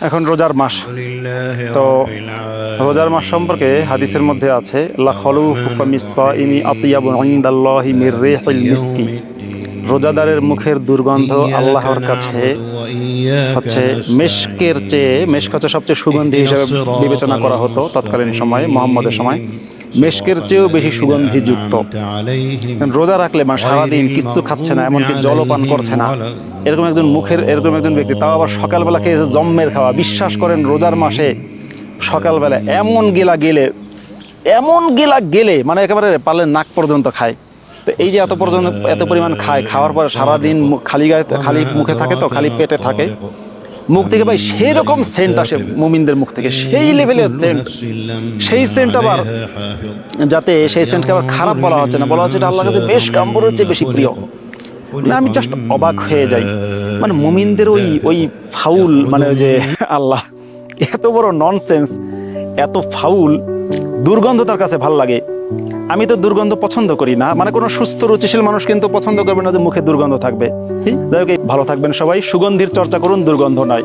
এখন রোজার মাস। তো রোজার মাস সম্পর্কে হাদিসের মধ্যে আছে রোজাদারের মুখের দুর্গন্ধ আল্লাহর কাছে হচ্ছে মেশকের চেয়ে, মেশক হচ্ছে সবচেয়ে সুগন্ধি হিসেবে বিবেচনা করা হতো তৎকালীন সময়ে, মোহাম্মদের সময়। মেশকের চেয়েও বেশি সুগন্ধিযুক্ত। রোজা রাখলে মানে সারাদিন কিচ্ছু খাচ্ছে না, এমনকি জলও পান করছে না। এরকম একজন মুখের, এরকম একজন ব্যক্তি, তাও আবার সকালবেলা খেয়েছে জম্মের খাওয়া। বিশ্বাস করেন, রোজার মাসে সকালবেলা এমন গেলা গেলে, এমন গেলা গেলে মানে একেবারে পারলে নাক পর্যন্ত খায়। তো এই যে এত পর্যন্ত, এত পরিমাণ খায়, খাওয়ার পরে সারাদিন খালি গায়ে, খালি মুখে থাকে তো, খালি পেটে থাকে। মুখ থেকে ভাই সেই রকম সেন্ট আসে মুমিনদের মুখ থেকে। সেই লেভেলের সেন্ট সেই সেন্ট আবার যাতে সেই সেন্টকে আবার খারাপ বলা হচ্ছে না। বলা হচ্ছে এটা আল্লাহর কাছে বেশ কাম্বরের চেয়ে বেশি প্রিয়। না আমি জাস্ট অবাক হয়ে যাই। মানে মুমিনদের ওই ওই ফাউল মানে ওই যে আল্লাহ, এত বড় ননসেন্স এত ফাউল দুর্গন্ধ তার কাছে ভালো লাগে। আমি তো দুর্গন্ধ পছন্দ করি না। মানে কোনো সুস্থ, রুচিশীল মানুষ কিন্তু পছন্দ করবে না যে মুখে দুর্গন্ধ থাকবে। ভালো থাকবেন সবাই। সুগন্ধির চর্চা করুন, দুর্গন্ধ নয়।